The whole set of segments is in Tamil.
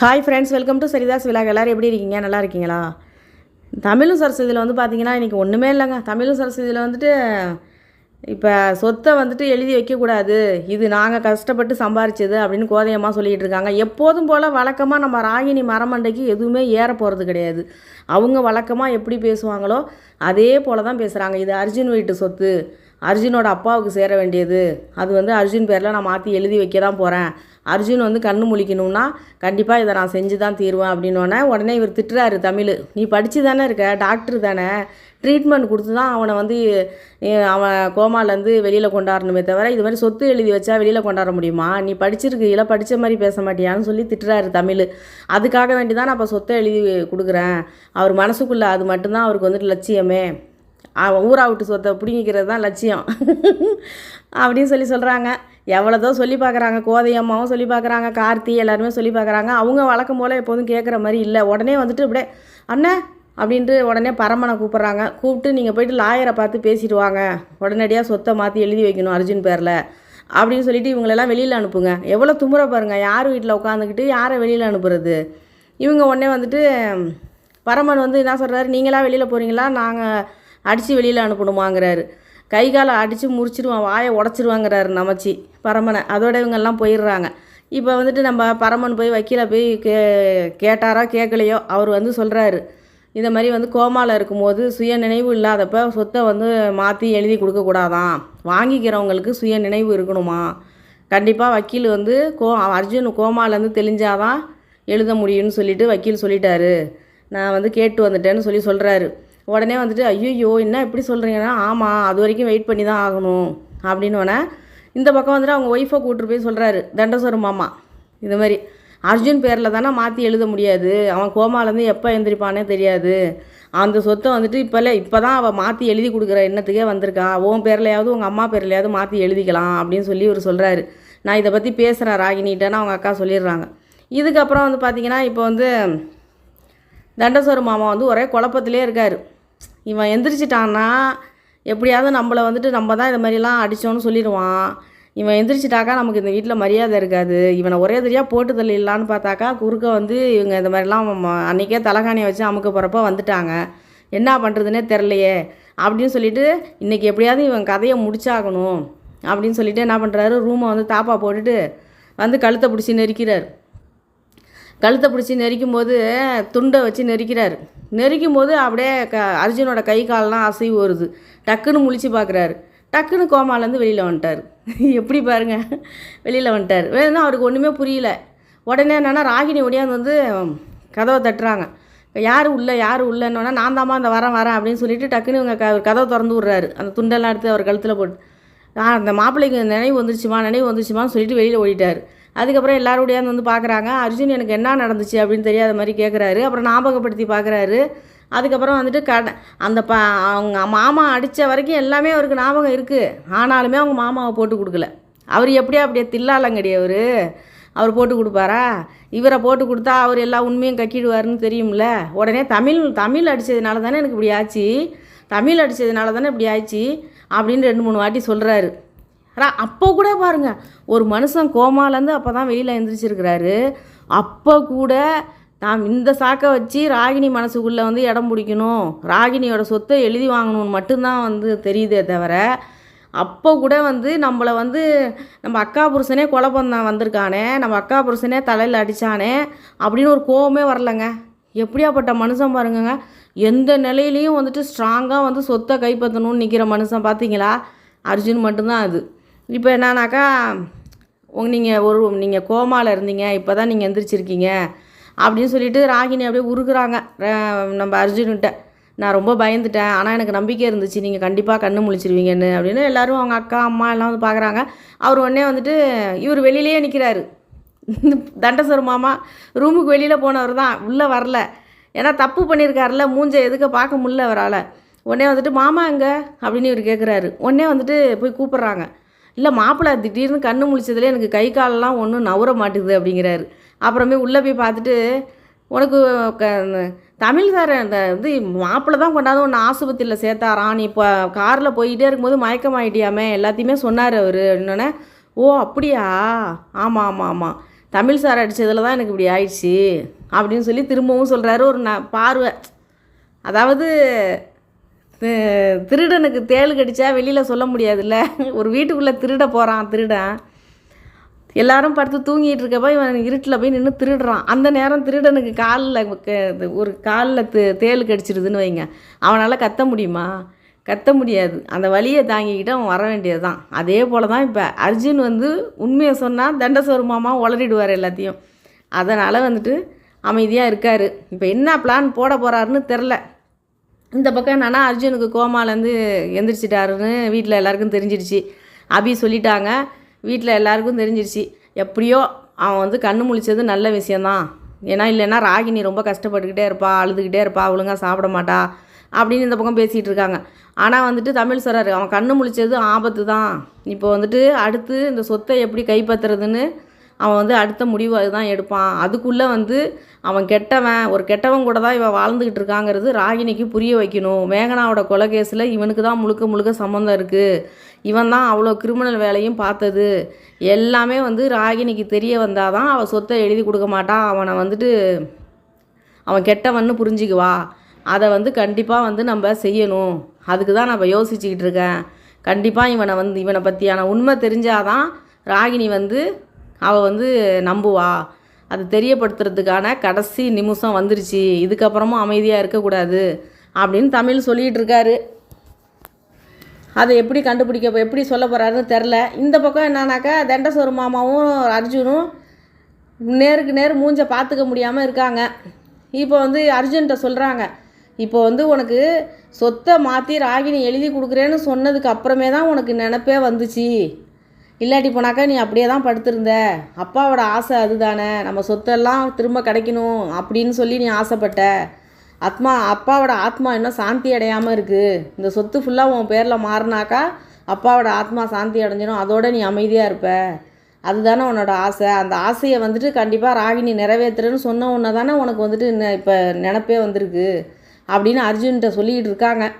Hi friends welcome to Saritha's விழா எல்லோரும் எப்படி இருக்கீங்க? நல்லா இருக்கீங்களா? தமிழும் சரஸ்வதியில் வந்து பார்த்தீங்கன்னா இன்றைக்கி ஒன்றுமே இல்லைங்க. தமிழும் சரஸ்வதியில் வந்துட்டு இப்போ சொத்தை வந்துட்டு எழுதி வைக்கக்கூடாது. இது நாங்கள் கஷ்டப்பட்டு சம்பாரிச்சது அப்படின்னு கோதையம்மா சொல்லிகிட்டு இருக்காங்க. எப்போதும் போல் வழக்கமாக நம்ம ராகினி மரமண்டைக்கு எதுவுமே ஏற போகிறது கிடையாது. அவங்க வழக்கமாக எப்படி பேசுவாங்களோ அதே போல் தான் பேசுகிறாங்க இது அர்ஜுன் வீட்டு சொத்து. அர்ஜுனோட அப்பாவுக்கு சேர வேண்டியது. அது வந்து அர்ஜுன் பேரில் நான் மாற்றி எழுதி வைக்க தான் போகிறேன் அர்ஜுன் வந்து கண்ணு முழிக்கணும்னா கண்டிப்பாக இதை நான் செஞ்சு தான் தீருவேன் அப்படின்னோடனே உடனே இவர் திட்டுறாரு தமிழ். நீ படித்து தானே இருக்க? டாக்டர் தானே? ட்ரீட்மெண்ட் கொடுத்து தான் அவனை வந்து அவன் கோமாலேருந்து வெளியில் கொண்டாடணுமே தவிர இது மாதிரி சொத்து எழுதி வச்சா வெளியில் கொண்டாட முடியுமா? நீ படிச்சிருக்கீங்களா படித்த மாதிரி பேச மாட்டியான்னு சொல்லி திட்டுறாரு தமிழ். அதுக்காக வேண்டி தான் நான் இப்போ சொத்தை எழுதி கொடுக்குறேன். அவர் மனசுக்குள்ளே அது மட்டும்தான் அவருக்கு வந்துட்டு லட்சியமே. ஊரா விட்டு சொத்தை பிடிங்கிக்கிறது தான் லட்சியம். அப்படின்னு சொல்லி சொல்கிறாங்க எவ்வளோதோ சொல்லி பார்க்குறாங்க கோதையம்மாவும் சொல்லி பார்க்குறாங்க கார்த்தி எல்லாருமே சொல்லி பார்க்குறாங்க அவங்க வழக்கம் போல் எப்போதும் கேட்குற மாதிரி இல்லை. உடனே வந்துட்டு அப்படியே அண்ணே அப்படின்ட்டு உடனே பரமனை கூப்பிட்றாங்க. கூப்பிட்டு நீங்கள் போயிட்டு லாயரை பார்த்து பேசிட்டு வாங்க. உடனடியாக சொத்தை மாற்றி எழுதி வைக்கணும் அர்ஜுன் பேரில். அப்படின்னு சொல்லிட்டு இவங்களெல்லாம் வெளியில் அனுப்புங்க. எவ்வளோ துமுறை பாருங்கள் யார் வீட்டில் உட்காந்துக்கிட்டு யாரை வெளியில் அனுப்புறது? இவங்க உடனே வந்துட்டு பரமன் வந்து என்ன சொல்கிறாரு நீங்களா வெளியில் போகிறீங்களா நாங்கள் அடித்து வெளியில் அனுப்பணுமாங்கிறாரு. கை காலை அடித்து முறிச்சிடுவான் வாயை உடச்சிருவாங்கிறாரு நமச்சி பரமனை. அதோட இவங்கெல்லாம் போயிடுறாங்க. இப்போ வந்துட்டு நம்ம பரமன் போய் வக்கீல போய் கே கேட்டாரோ கேட்கலையோ அவர் வந்து சொல்கிறாரு இந்த மாதிரி வந்து கோமாவில் இருக்கும்போது சுய நினைவு இல்லாதப்ப சொத்தை வந்து மாற்றி எழுதி கொடுக்கக்கூடாதான் வாங்கிக்கிறவங்களுக்கு சுய நினைவு இருக்கணுமா? கண்டிப்பாக வக்கீல் வந்து கோ அர்ஜுன் கோமாலேருந்து தெளிஞ்சாதான் எழுத முடியும்னு சொல்லிட்டு வக்கீல் சொல்லிட்டாரு. நான் வந்து கேட்டு வந்துட்டேன்னு சொல்லி சொல்கிறாரு உடனே வந்துட்டு ஐயோ என்ன இப்படி சொல்கிறீங்கன்னா ஆமாம் அது வரைக்கும் வெயிட் பண்ணி தான் ஆகணும். அப்படின்னோடனே இந்த பக்கம் வந்துட்டு அவங்க ஒய்ஃபை கூப்பிட்டு போய் சொல்கிறாரு தண்டசோர மாமா. இந்த மாதிரி. அர்ஜுன் பேரில் தானே மாற்றி எழுத முடியாது. அவன் கோமாலேருந்து எப்போ எழுந்திரிப்பானே தெரியாது. அந்த சொத்தை வந்துட்டு இப்போல்லாம் இப்போ தான் அவள் மாற்றி எழுதி கொடுக்குற எண்ணத்துக்கே வந்திருக்கான் உன் பேர்லையாவது உங்கள் அம்மா பேர்லையாவது மாற்றி எழுதிக்கலாம் அப்படின்னு சொல்லி இவர் சொல்கிறாரு நான் இதை பற்றி பேசுகிறேன் ராகினிட்டேன்னு அவங்க அக்கா சொல்லிடுறாங்க. இதுக்கப்புறம் வந்து பார்த்தீங்கன்னா இப்போ வந்து தண்டசோர மாமா வந்து ஒரே குழப்பத்திலே இருக்கார். இவன் எந்திரிச்சிட்டான்னா எப்படியாவது நம்மளை வந்துட்டு நம்ம தான் இது மாதிரிலாம் அடித்தோன்னு சொல்லிடுவான். இவன் எந்திரிச்சிட்டாக்கா நமக்கு இந்த வீட்டில் மரியாதை இருக்காது. இவனை ஒரே தெரியாக போட்டு தள்ளிடலான்னு பார்த்தாக்கா குறுக்க வந்து இவங்க இந்த மாதிரிலாம் ம- அன்னைக்கே தலகாணியை வச்சு அமுக்க போகிறப்ப வந்துட்டாங்க. என்ன பண்ணுறதுனே தெரிலையே அப்படின்னு சொல்லிட்டு இன்றைக்கி எப்படியாவது இவன் கதையை முடிச்சாகணும் அப்படின்னு சொல்லிட்டு என்ன பண்ணுறாரு ரூமை வந்து தாப்பா போட்டுட்டு வந்து கழுத்தை பிடிச்சி நெரிக்கிறார். கழுத்தை பிடிச்சி நெரிக்கும் போது துண்டை வச்சு நெரிக்கிறார். நெரிக்கும் போது அப்படியே க அர்ஜுனோட கை கால்லாம் அசைவு வருது. டக்குன்னு முழிச்சு பார்க்குறாரு டக்குன்னு கோமாலேருந்து வெளியில் வந்துட்டார். எப்படி பாருங்க. வெளியில் வந்துட்டார். வேணும்னா அவருக்கு ஒன்றுமே புரியல. உடனே என்னென்னா ராகினி ஒடியாந்து வந்து கதவை தட்டுறாங்க. யார் உள்ள யார் உள்ளன்னொன்னா நான் தாம்மா அந்த வரேன் வரேன் அப்படின்னு சொல்லிட்டு டக்குன்னு இவங்க க கதவை திறந்து விட்றாரு. அந்த துண்டெல்லாம் எடுத்து அவர் கழுத்தில் போட்டு. அந்த மாப்பிள்ளைக்கு நினைவு வந்துருச்சுமா நினைவு வந்துருச்சுமான்னு சொல்லிட்டு வெளியில் ஓடிட்டார். அதுக்கப்புறம் எல்லாரோடையாந்து வந்து பார்க்குறாங்க. அர்ஜுன் எனக்கு என்ன நடந்துச்சு அப்படின்னு தெரியாத மாதிரி கேட்குறாரு அப்புறம் ஞாபகப்படுத்தி பார்க்குறாரு. அதுக்கப்புறம் வந்துட்டு கட அந்த ப அவங்க மாமா அடித்த வரைக்கும் எல்லாமே அவருக்கு ஞாபகம் இருக்குது ஆனாலுமே அவங்க மாமாவை போட்டு கொடுக்கல. அவர் எப்படியா அப்படியே தில்லாலங்கடி அவர். அவர் போட்டு கொடுப்பாரா? இவரை போட்டு கொடுத்தா அவர் எல்லா உண்மையும் கக்கிடுவாருன்னு தெரியும்ல. உடனே தமிழ் தமிழ் அடித்ததுனால தானே எனக்கு இப்படி ஆச்சு? தமிழ் அடித்ததுனால தானே இப்படி ஆச்சு? அப்படின்னு ரெண்டு மூணு வாட்டி சொல்கிறாரு ஆனால் அப்போ கூட பாருங்க ஒரு மனுஷன் கோமாலேருந்து அப்போ தான் வெளியில் எழுந்திரிச்சிருக்கிறாரு அப்போ கூட நாம் இந்த சாக்கை வச்சு ராகினி மனசுக்குள்ளே வந்து இடம் பிடிக்கணும். ராகினியோட சொத்தை எழுதி வாங்கணும்னு மட்டும்தான் வந்து தெரியுதே தவிர அப்போ கூட வந்து நம்மளை வந்து நம்ம அக்கா புருஷனே கொலை பண்ண வந்திருக்கானே நம்ம அக்கா புருஷனே தலையில் அடித்தானே அப்படின்னு ஒரு கோவமே வரலங்க. எப்படியாப்பட்ட மனுஷன் பாருங்கங்க. எந்த நிலையிலையும் வந்துட்டு ஸ்ட்ராங்காக வந்து சொத்தை கைப்பற்றணும்னு நிற்கிற மனுஷன் பார்த்தீங்களா அர்ஜுன் மட்டும்தான் அது. இப்போ என்னன்னாக்கா நீங்கள் ஒரு நீங்கள் கோமாவில் இருந்தீங்க இப்போ தான் நீங்கள் எந்திரிச்சிருக்கீங்க அப்படின்னு சொல்லிட்டு ராகினி அப்படியே உருகுறாங்க. ர- நம்ம அர்ஜுன்கிட்ட. நான் ரொம்ப பயந்துட்டேன் ஆனால் எனக்கு நம்பிக்கை இருந்துச்சு நீங்கள் கண்டிப்பாக கண்ணு முழிச்சிருவீங்கன்னு அப்படின்னு எல்லாரும் அவங்க அக்கா அம்மா எல்லாம் வந்து பார்க்குறாங்க அவர் உடனே வந்துட்டு இவர் வெளியிலேயே நிற்கிறாரு தண்டசர் மாமா ரூமுக்கு வெளியில் போனவர் தான் உள்ளே வரல. ஏன்னா தப்பு பண்ணியிருக்காருல மூஞ்ச எதுக்க பார்க்க முடியல அவரால். உடனே வந்துட்டு மாமா எங்க? அப்படின்னு இவர் கேட்குறாரு உடனே வந்துட்டு போய் கூப்பிட்றாங்க. இல்லை மாப்பிள்ளை திடீர்னு கண்ணு முழிச்சதுல எனக்கு கை காலெல்லாம் ஒன்றும் நவர மாட்டேங்குது அப்படிங்கிறாரு. அப்புறமே உள்ளே போய் பார்த்துட்டு உனக்கு க- தமிழ் சார் அந்த இது மாப்பிள்ளை தான் கொண்டாந்து ஒன்று ஆஸ்பத்திரியில் சேர்த்தாராம். நீ இப்போ காரில் போயிட்டே இருக்கும்போது மயக்கமாயிட்டியாமே எல்லாத்தையுமே சொன்னார் அவர். என்னென்ன ஓ அப்படியா? ஆமாம் ஆமாம் ஆமாம் தமிழ் சார் அடித்ததில் தான் எனக்கு இப்படி ஆயிடுச்சு. அப்படின்னு சொல்லி திரும்பவும் சொல்கிறாரு ஒரு ந பார்வை. அதாவது திருடனுக்கு தேள் கடிச்சா வெளியில் சொல்ல முடியாதுல்ல. ஒரு வீட்டுக்குள்ளே திருட போகிறான் திருடன். எல்லாரும் படுத்து தூங்கிட்டு இருக்கப்போ இவன் இருட்டில் போய் நின்று திருடுறான். அந்த நேரம் திருடனுக்கு காலில் ஒரு காலில் தேள் கடிச்சிருதுன்னு வைங்க. அவனால் கத்த முடியுமா? கத்த முடியாது. அந்த வழியை தாங்கிக்கிட்டு அவன் வர வேண்டியது தான் அதே போல் தான் இப்போ அர்ஜுன் வந்து உண்மையை சொன்னால் தண்டசோறு மாமா உளறிடுவார் எல்லாத்தையும். அதனால் வந்துட்டு அமைதியாக இருக்கார். இப்போ என்ன பிளான் போட போகிறாருன்னு தெரில இந்த பக்கம் என்னென்னா அர்ஜுனுக்கு கோமாலேருந்து எந்திரிச்சிட்டாருன்னு வீட்டில் எல்லாருக்கும் தெரிஞ்சிருச்சு அபி சொல்லிட்டாங்க வீட்டில் எல்லாருக்கும் தெரிஞ்சிருச்சு எப்படியோ அவன் வந்து கண்ணு முழிச்சது நல்ல விஷயந்தான் ஏன்னா இல்லைன்னா ராகினி ரொம்ப கஷ்டப்பட்டுக்கிட்டே இருப்பா அழுதுகிட்டே இருப்பா ஒழுங்காக சாப்பிட மாட்டா அப்படின்னு இந்த பக்கம் பேசிகிட்டு இருக்காங்க. ஆனால் வந்துட்டு தமிழ் சொல்கிறாரு அவன் கண்ணு முழிச்சது ஆபத்து தான் இப்போ வந்துட்டு அடுத்து இந்த சொத்தை எப்படி கைப்பற்றுறதுன்னு அவன் வந்து அடுத்த முடிவு அதுதான் எடுப்பான். அதுக்குள்ளே வந்து அவன் கெட்டவன் ஒரு கெட்டவன் கூட தான் இவன் வாழ்ந்துக்கிட்டு இருக்காங்கிறது ராகினிக்கு புரிய வைக்கணும். மேகனாவோட கொலை கேஸில் இவனுக்கு தான் முழுக்க முழுக்க சம்மந்தம் இருக்குது இவன் தான் அவ்வளோ கிரிமினல் வேலையும் பார்த்தது. எல்லாமே வந்து ராகினிக்கு தெரிய வந்தால் தான் அவள் சொத்தை எழுதி கொடுக்க மாட்டான் அவனை வந்துட்டு அவன் கெட்டவன்னு புரிஞ்சிக்குவா. அதை வந்து கண்டிப்பாக வந்து நம்ம செய்யணும். அதுக்கு தான் நான் யோசிச்சுக்கிட்டு இருக்கேன். கண்டிப்பாக இவனை வந்து இவனை பற்றியான உண்மை தெரிஞ்சாதான் ராகினி வந்து அவள் வந்து நம்புவா. அது தெரியப்படுத்துறதுக்கான கடைசி நிமிஷம் வந்துருச்சு. இதுக்கப்புறமும் அமைதியாக இருக்கக்கூடாது அப்படின்னு தமிழ் சொல்லிகிட்டு இருக்காரு. அதை எப்படி கண்டுபிடிக்க எப்படி சொல்ல போகிறாருன்னு தெரில இந்த பக்கம் என்னன்னாக்கா தண்டசோறு மாமாவும் அர்ஜுனும் நேருக்கு நேர் மூஞ்ச பார்த்துக்க முடியாமல் இருக்காங்க. இப்போ வந்து அர்ஜுன்கிட்ட சொல்கிறாங்க இப்போ வந்து உனக்கு சொத்தை மாற்றி ராகினி எழுதி கொடுக்குறேன்னு சொன்னதுக்கு அப்புறமே தான் உனக்கு நினப்பே வந்துச்சு. இல்லாட்டி போனாக்கா நீ அப்படியே தான் படுத்திருந்த. அப்பாவோட ஆசை அதுதானே. நம்ம சொத்தெல்லாம் திரும்ப கிடைக்கணும் அப்படின்னு சொல்லி நீ ஆசைப்பட்ட. ஆத்மா அப்பாவோட ஆத்மா இன்னும் சாந்தி அடையாமல் இருக்குது இந்த சொத்து ஃபுல்லாக உன் பேரில் மாறினாக்கா அப்பாவோட ஆத்மா சாந்தி அடைஞ்சிடும். அதோட நீ அமைதியாக இருப்ப. அதுதானே உன்னோட ஆசை. அந்த ஆசையை வந்துட்டு கண்டிப்பாக ராகினி நிறைவேற்றுறேன்னு சொன்ன உன்ன தானே உனக்கு வந்துட்டு இன்ன- இப்போ நினப்பே வந்திருக்கு. அப்படின்னு அர்ஜுன்கிட்ட சொல்லிக்கிட்டு இருக்காங்க.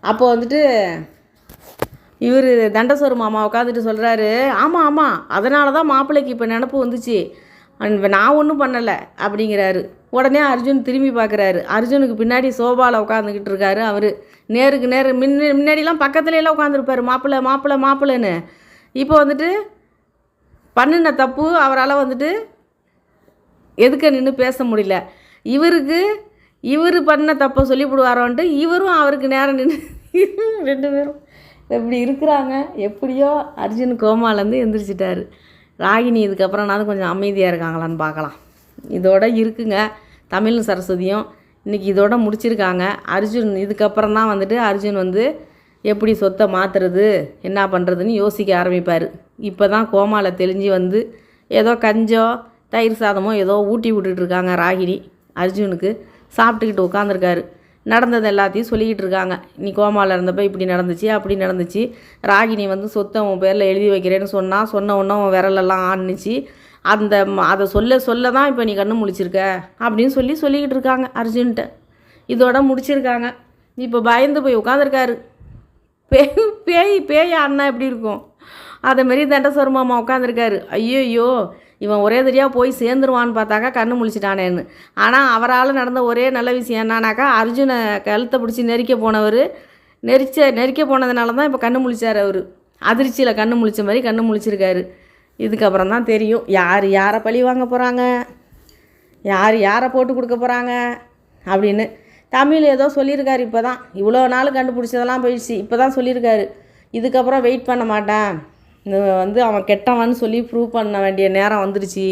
அப்போ வந்துட்டு இவர் தண்டசோறு மாமா உட்காந்துட்டு சொல்கிறாரு ஆமாம் ஆமாம் அதனால தான் மாப்பிள்ளைக்கு இப்போ நினப்பு வந்துச்சு. நான் ஒன்றும் பண்ணலை அப்படிங்கிறாரு. உடனே அர்ஜுன் திரும்பி பார்க்குறாரு அர்ஜுனுக்கு பின்னாடி சோபாவில் உட்காந்துக்கிட்டு இருக்காரு அவர். நேருக்கு நேரு முன்ன முன்னாடிலாம் பக்கத்துலலாம் உட்காந்துருப்பார் உட்காந்துருப்பாரு மாப்பிள்ளை மாப்பிள்ளை மாப்பிள்ளைன்னு. இப்போ வந்துட்டு பண்ணின தப்பு அவரால் வந்துட்டு எதுக்க நின்று பேச முடியல. இவருக்கு இவர் பண்ண தப்பை சொல்லிவிடுவாரோன்ட்டு இவரும் அவருக்கு நேரம் நின்று ரெண்டு பேரும் இப்படி இருக்கிறாங்க? எப்படியோ அர்ஜுன் கோமாலேருந்து எந்திரிச்சிட்டாரு. ராகினி இதுக்கப்புறம்னாவது கொஞ்சம் அமைதியாக இருக்காங்களான்னு பார்க்கலாம். இதோட இருக்குங்க. தமிழும் சரஸ்வதியும் இன்றைக்கி இதோட முடிச்சிருக்காங்க. அர்ஜுன் இதுக்கப்புறம் தான் வந்துட்டு அர்ஜுன் வந்து எப்படி சொத்தை மாற்றுறது என்ன பண்ணுறதுன்னு யோசிக்க ஆரம்பிப்பார். இப்போ தான் கோமால தெளிஞ்சு வந்து ஏதோ கஞ்சோ தயிர் சாதமோ ஏதோ ஊட்டி விட்டுட்டு இருக்காங்க ராகினி. அர்ஜுனுக்கு சாப்பிட்டுக்கிட்டு உட்காந்துருக்காரு நடந்தது எல்லாத்தையும் சொல்லிக்கிட்டு இருக்காங்க. நீ கோமாவில் இருந்தப்போ இப்படி நடந்துச்சு அப்படி நடந்துச்சு. ராகினி வந்து சொத்தை உன் பேரில் எழுதி வைக்கிறேன்னு சொன்னால் சொன்ன உடனே உன் விரலெல்லாம் ஆணுச்சு அந்த அதை சொல்ல சொல்ல தான் இப்போ நீ கண்ணு முழிச்சிருக்க அப்படின்னு சொல்லி சொல்லிக்கிட்டு இருக்காங்க அர்ஜுன்கிட்ட இதோட முடிச்சிருக்காங்க. இப்போ பயந்து போய் உட்காந்துருக்காரு பேய் பேய் பேய் அண்ணா எப்படி இருக்கும்? அதேமாரி மாதிரி மாமா உட்காந்துருக்காரு ஐயோ இவன் ஒரே தெரியாக போய் சேர்ந்துருவான்னு பார்த்தாக்கா கண்ணு முழிச்சிட்டானேன்னு. ஆனால் அவரால் நடந்த ஒரே நல்ல விஷயம் என்னன்னாக்கா அர்ஜுனை கழுத்தை பிடிச்சி நெரிக்க போனவர் நெரிச்ச நெரிக்க போனதுனால தான் இப்போ கண்ணு முழிச்சார் அவர். அதிர்ச்சியில் கண்ணு முழிச்ச மாதிரி கண்ணு முழிச்சிருக்காரு. இதுக்கப்புறம் தான் தெரியும் யார் யாரை பழி வாங்க போகிறாங்க யார் யாரை போட்டு கொடுக்க போகிறாங்க அப்படின்னு. தமிழ் ஏதோ சொல்லியிருக்காரு இப்போ தான் இவ்வளோ நாள் கண்டுபிடிச்சதெல்லாம் போயிடுச்சு இப்போ தான் சொல்லியிருக்காரு. இதுக்கப்புறம் வெயிட் பண்ண மாட்டேன். இந்த வந்து அவன் கெட்டவன்னு சொல்லி ப்ரூவ் பண்ண வேண்டிய நேரம் வந்துருச்சு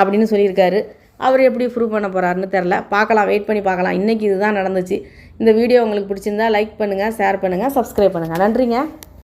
அப்படின்னு சொல்லியிருக்காரு. அவர் எப்படி ப்ரூவ் பண்ண போகிறாருன்னு தெரில பார்க்கலாம் வெயிட் பண்ணி பார்க்கலாம். இன்றைக்கி இதுதான் நடந்துச்சு. இந்த வீடியோ உங்களுக்கு பிடிச்சிருந்தா லைக் பண்ணுங்கள் ஷேர் பண்ணுங்கள் சப்ஸ்கிரைப் பண்ணுங்கள் நன்றிங்க.